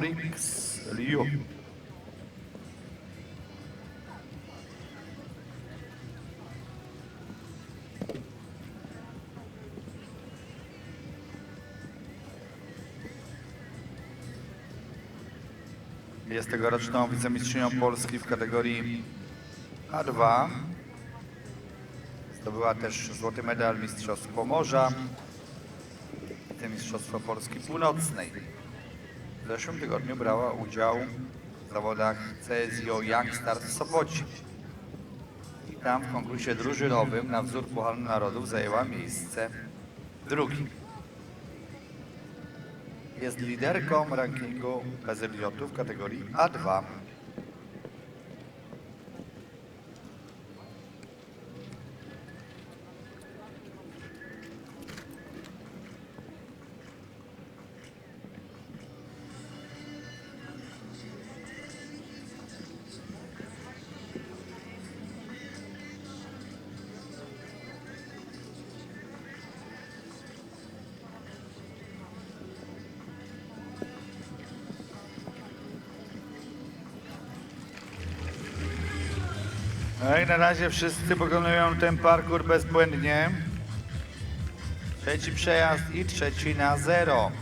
Rix Liu. Jest tegoroczną wicemistrzynią Polski w kategorii A2. Zdobyła też złoty medal Mistrzostw Pomorza, te Mistrzostwa Polski Północnej. Zeszłym tygodniu brała udział w zawodach CSIO Young Stars w Sopocie. I tam w konkursie drużynowym na wzór Pucharu Narodów zajęła miejsce drugie. Jest liderką rankingu bezyliotu w kategorii A2. No i na razie wszyscy pokonują ten parkour bezbłędnie. Trzeci przejazd i trzeci na zero.